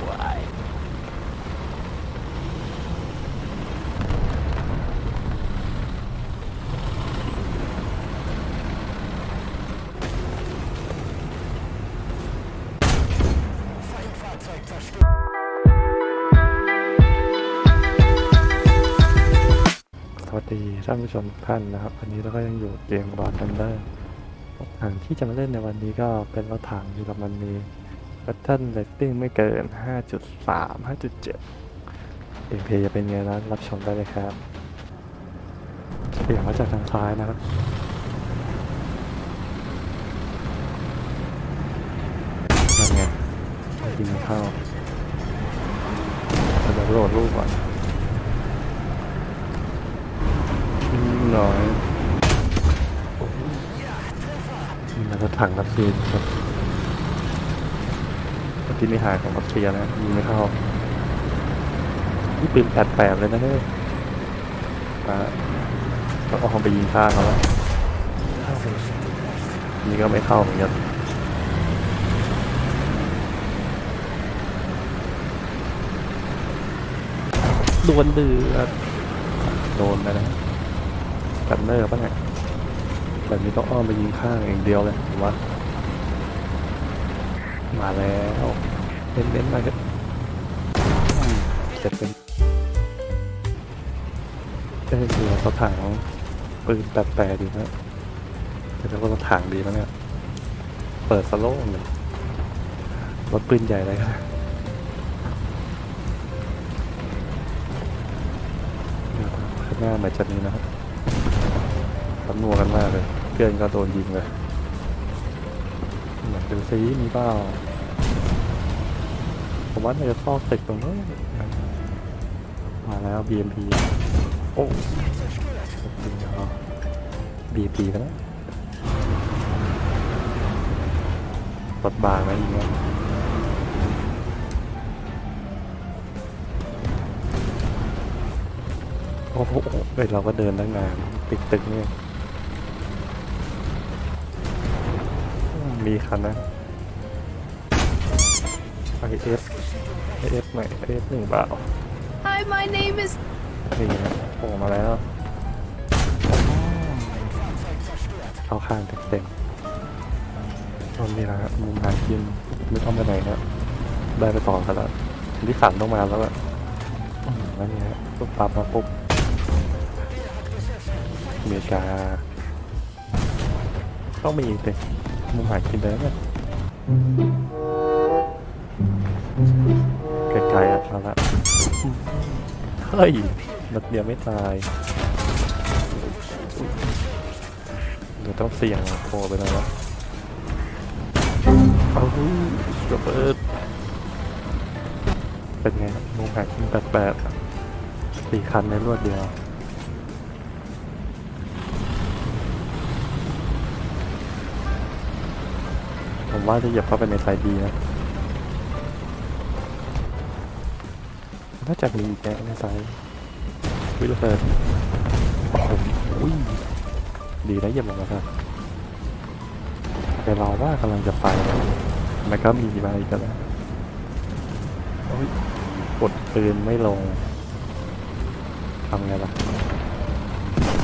บวยสวัสดีท่านผู้ชมทุกท่านนะครับวันนี้เราก็ยังอยู่เกมบอร์ดกันได้รถถังที่จะมาเล่นในวันนี้ก็เป็นรถถังเยอรมนี แบตเทิลเรตติ้งไม่เกิน 5.3 5.7เอ็มเพจะเป็นไงนั้นรับชมได้เลยครับเสียงมาจากทางซ้ายนะครับนั่นไงยิงไม่เข้าเดี๋ยวโหลดรูปก่อนหน่อยนี่มันรถถังรัสเซียครับ ปฏินิหารของรัสเซียนะยิงไม่เข้านี่ปืนแปดแปดเลยนะเนี่ยมาต้องเอาของไปยิงฆ่าเขาแล้วนี่ก็ไม่เข้าเหมือนกันดวลเดือดโดนไปนะกันเนอร์ป่ะเนี่ยแบบนี้ต้องอ้อมไปยิงข้างอย่างเดียวเลยผมว่า มาแล้วเน้นเน้นๆมาเถอะเสร็จเป็นเอ้ยคือรถถังปืนแปดแปดดีนะแต่แล้วก็รถถังดีนะเนี่ย เปิดสโลว์เลยรถปืนใหญ่เลยครับข้างหน้าเหมือนจะมีนะครับตำนัวกันมากเลย เพื่อนก็โดนยิงเลย ดูซีมีเปล่าผมว่าน่าจะซอกตึกตรงนู้นมาแล้ว BMP โอ้จริงเหรอ BMP ไปแล้วรถบางนะยิงแล้วโอ้โหเอ้ยเราก็เดินตั้งนานติดตึกเนี่ย มีคันนะไอเอฟไอเอฟไหนไอเอฟหนึ่งเปล่า Hi, my name is นี่นะโผล่มาแล้วเข้าข้างเต็มๆตอนนี้นะฮะมุมหากินไม่ต้องไปไหนนะได้ไปต่อกันแล้วที่สามต้องมาแล้วอะอืมแล้วเนี่ยปุ๊บปั๊บมาปุ๊บอเมริกาต้องมีเลย มุมหากินเลยนะไกลๆอะเอาละเฮ้ยนัดเดียวไม่ตายเดี๋ยวต้องเสี่ยงโผล่ไปหน่อยวะเอาระเบิดเป็นไงครับมุมหากินแปดๆสี่คันในรวดเดียว ผมว่าจะเหยียบเข้าไปในไซด์ดีนะน่าจะมีแกในไซด์วิลเฟิร์โอ้โหอุ้ยดีนะเหยียบลงมาครับแต่เราว่ากำลังจะไปมันก็มีมาอีกแล้วโอ้ยกดปืนไม่ลงทำไงล่ะ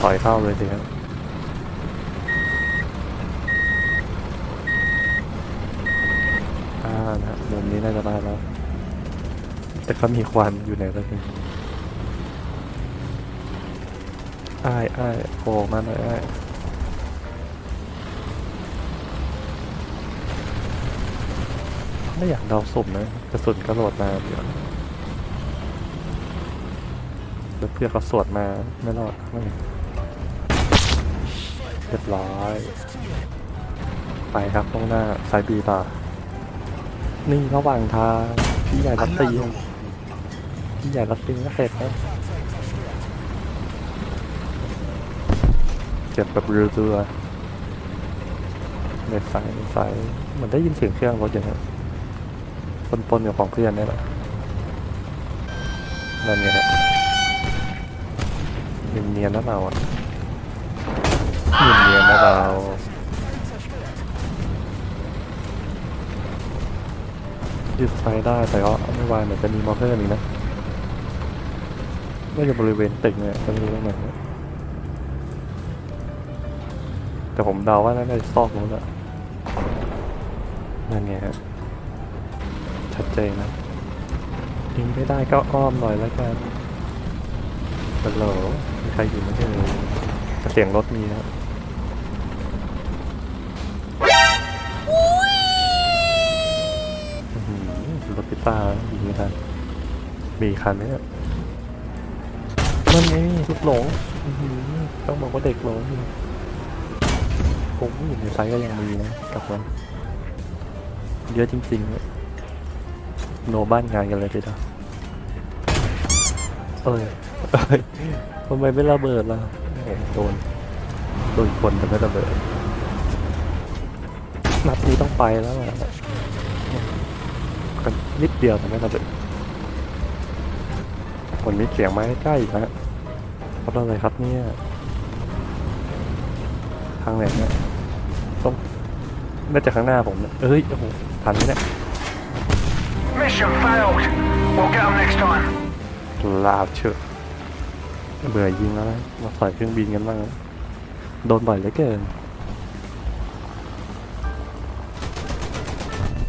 ถอยเข้าเลยสิครับ อ่านะฮะมุม นี้น่าจะได้แล้ว แต่ก็มีควันอยู่ไหนแล้วกันอ้ายอ้ายโผล่มาหน่อยอ้ายไม่อยากเดาสุ่มนะกระสุนกระโดดมาเดี๋ยวแล้วเพื่อเขาสวดมาไม่รอดไม่เรียบร้อย ไปครับตรงหน้าสายบีต่อ นี่ระหว่างทางพี่ใหญ่รัสเซียพี่ใหญ่รัสเซียก็เสร็จแล้วเจ็บแบบเรือๆในสายในสายเหมือนได้ยินเสียงเครื่องรถอย่างนี้ปนๆกับของเพื่อนนี่แหละนั่นไงฮะเนียนๆนะเราอะเนียนๆนะเรา ยืดไฟได้แต่ก็ไม่วายเหมือนจะมีมอเตอร์อีกนะน่าจะบริเวณตึกเนี่ยจะไม่รู้ตรงไหนแต่ผมเดาว่าน่าจะซอกนู้นอะนั่นไงฮะชัดเจนนะยิงไม่ได้ก็อ้อมหน่อยแล้วกันฮัลโหลมีใครอยู่ไหมเอ่ยแต่เสียงรถมีนะ ซ่ายิงไม่ทันมีคันไหมเนี่ยนั่นไงลูกหลงต้องบอกว่าเด็กหลงผมอยู่ในไซส์ก็ยังมีนะกลับมาเยอะจริงๆเนี่ยโนบ้านงานกันเลยทีเดียวเอ้ยเอ้ยทำไมไม่ระเบิดล่ะโดนโดนคนแต่ไม่ระเบิดนัดนี้ต้องไปแล้วอะ นนิดเดียวแต่ไม่ระเบิดคนมีเสียงมาใกล้ๆอีกนะรับอะไรครับเนี่ย ทางไหนเนี่ยต้องน่าจะข้างหน้าผมเนี่ยเอ้ยโอ้โหทันไหมเนี่ย Mission failed. We'll get them next time. ลาบเชอะเบื่อยิงแล้วนะมาใส่เครื่องบินกันบ้างนะโดนบ่อยเหลือเกิน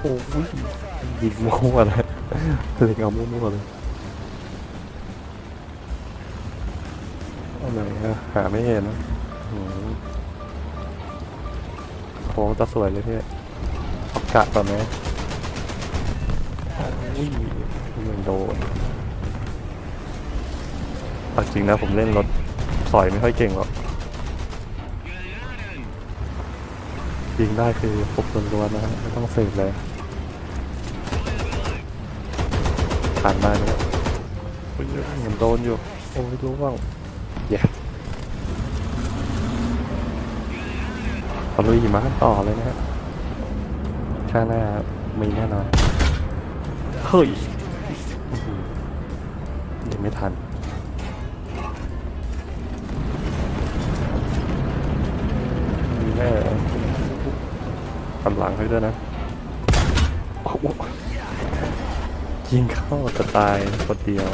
โอ้ย ยิงมั่วเลยเล็งเอามั่วๆเลยอาไหนอะหาไม่เห็นนะโค้งจะสวยเลยพี่เอากะก่อนไหมอุ้ยมันโดนจริงนะผมเล่นรถสอยไม่ค่อยเก่งหรอกยิงได้คือพบล้วนๆนะฮะไม่ต้องเสกเลย ผ่านมาเนี่ยโอ้ยเหมือนโดนอยู่ โอ้ยรู้ว่างแย่เอาลุยมาต่อเลยนะฮะชาติหน้ามีแน่นอน เฮ้ยอื้อหือยังไม่ทันมีแม่หันหลังให้ด้วยนะโอ้โห ยิงเข้าจะตายคนเดียว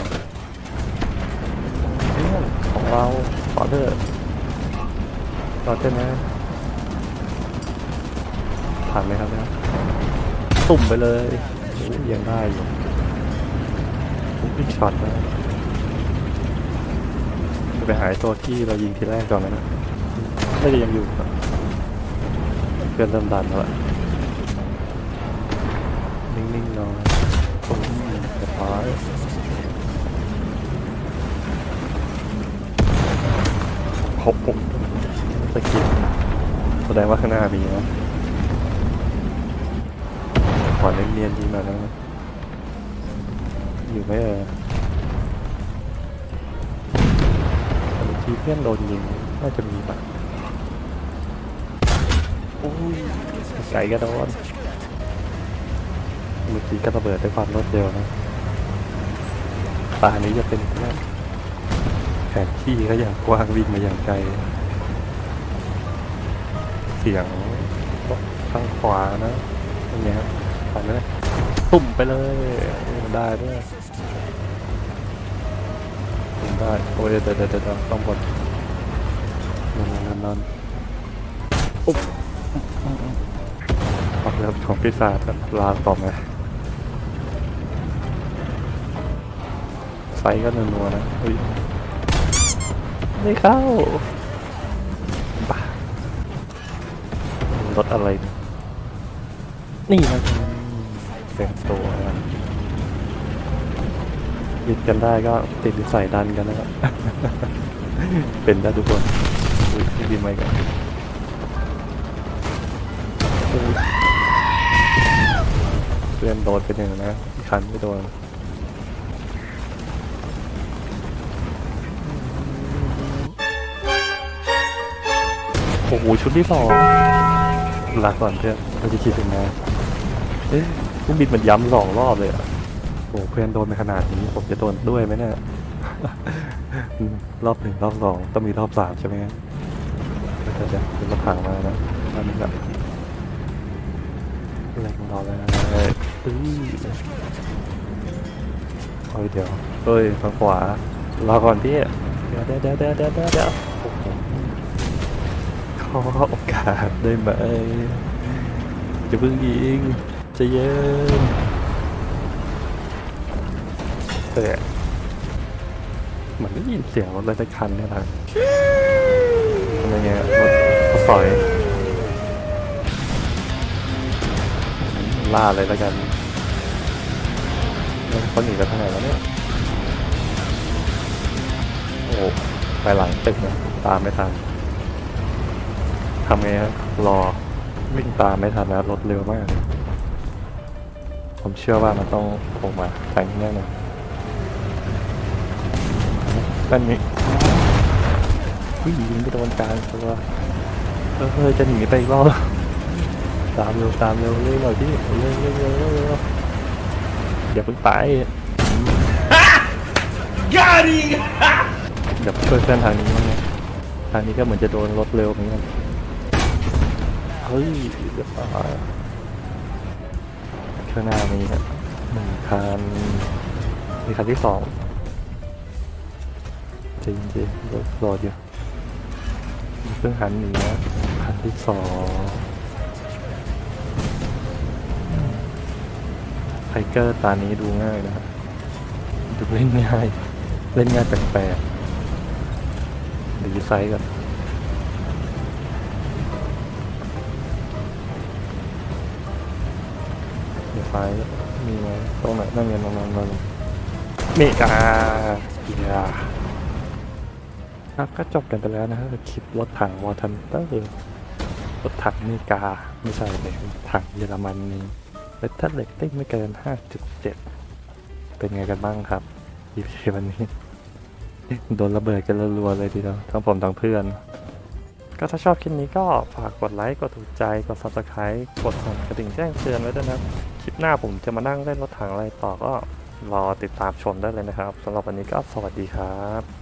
เรื่องของเราขอเถอะรอเต้นนะผ่านไหมครับเนี่ยตุ่มไปเลยยังได้อยู่อีกช็อตนะจะไปหายตัวที่เรายิงทีแรกก่อนนะน่าจะยังอยู่ครับเพื่อนเริ่มดันแล้วนิ่งๆหนอย เรียบร้อยหกผมสกิลแสดงว่าข้างหน้ามีนะขอเนียนๆยิงหน่อยนะอยู่ไหมเออเมื่อกี้เพื่อนโดนยิง น่าจะมีปะโอ้ยไก่กระโดนเมื่อกี้ก็ระเบิดด้วยความรวดเร็วนะ ตานี้จะเป็นแค่แผนที่ก็อย่างกว้างวิ่งมาอย่างไกล เสียงรถข้างขวานะอย่างเงี้ยครับไปเลยตุ่มไปเลยโอ้ได้ด้วยตุ่มได้โอ้ยเดี๋ยวเดี๋ยวเดี๋ยวเดี๋ยวต้องบนนอนนอนนอนอุ๊บความเริ่มของปีศาจครับลาต่อม ไฟก็นัวๆนะอุ้ยไม่เข้าบ้ารถอะไรเนี่ยนี่นะเสียงตัวนะยึดกันได้ก็ติดใส่ดันกันนะครับ เป็นได้ทุกคน อุ้ยบินไปกันเพื่อนโดนเป็นอย่างนะอีกคันไม่โดน อ้โหชุดที่สองลาก่อนเพื่อนเราจะคิดถึงนะเอ๊ะเครื่บินมันย้ำสองรอบเลยอะโอ้เพื่อนโดนไปขนาดนี้ผมจะโดนด้วยไหมเนี่ยรอบหนึ่งรอบสองต้องมีรอบสามใช่ไหมเดี๋ยวเดี๋ยวเป็นรถถังมานะนั่นนี่แหละอะไรของเราเลยเฮ้ยเฮ้ยเดี๋ยวเฮ้ยทางขวา รอก่อนพี่เดี๋ยวเดี๋ยวเดี๋ยวเดี๋ยวเดี๋ยว ขอโอกาสได้ไหมจะเพิ่งยิงจะเย็นเตะเหมือนได้ยินเสียงรถอะไรสักคันเนี่ยนะอะไรเงี้ยรถรถสอยล่าเลยแล้วกันแล้วเขาหนีไปทางไหนแล้วเนี่ยโอ้ไปหลังตึกนะตามไม่ทันำไงฮะรอวิ่งตามไม่ทันนะรถเร็วมาก ผมเชื่อว่ามันต้องโผล่มาทางนี้แน่นอนด้านนี้วิ่งยิงไปโดนกลางตัวเออเฮ้ยจะหนีไปอีกรอบตามเร็วตามเร็วเร็วหน่อยพี่เร็วเร็วเร็วเร็วเร็วอย่าเพิ่งไปเดี๋ยวช่วยเพื่อนทางนี้บ้างนะทางนี้ก็เหมือนจะโดนรถเร็วเหมือนกันเฮ้ยเดี๋ยวตายข้างหน้ามีฮะหนึ่งคันมีคันที่สองจริงจริงรถรออยู่เพิ่งหันหนีนะคันที่สองไทเกอร์ตานี้ดูง่ายนะฮะดูเล่นง่าย เล่นง่ายแปลกๆดีไซน์กัน ดีไซน์มีไหมตรงไหนนั่งเรียนตรงนั้นนั่นนี่อ่าเกียร์ครับก็จบกันไปแล้วนะฮะกับคลิปรถถังวอร์ทันเตอร์รถถังอเมริกาไม่ใช่เลยถังเยอรมันนี่เลตเตอร์เล็กติ้งไม่เกิน 5.7 เป็นไงกันบ้างครับ EP วันนี้ โดนระเบิดกันรัวๆเลยทีเดียวทั้งผมทั้งเพื่อน ก็ถ้าชอบคลิปนี้ก็ฝากกดไลค์ กดถูกใจ กด subscribe กดสั่นกระดิ่งแจ้งเตือนไว้ด้วยนะครับ คลิปหน้าผมจะมานั่งเล่นรถถังอะไรต่อก็รอติดตามชมได้เลยนะครับสำหรับวันนี้ก็สวัสดีครับ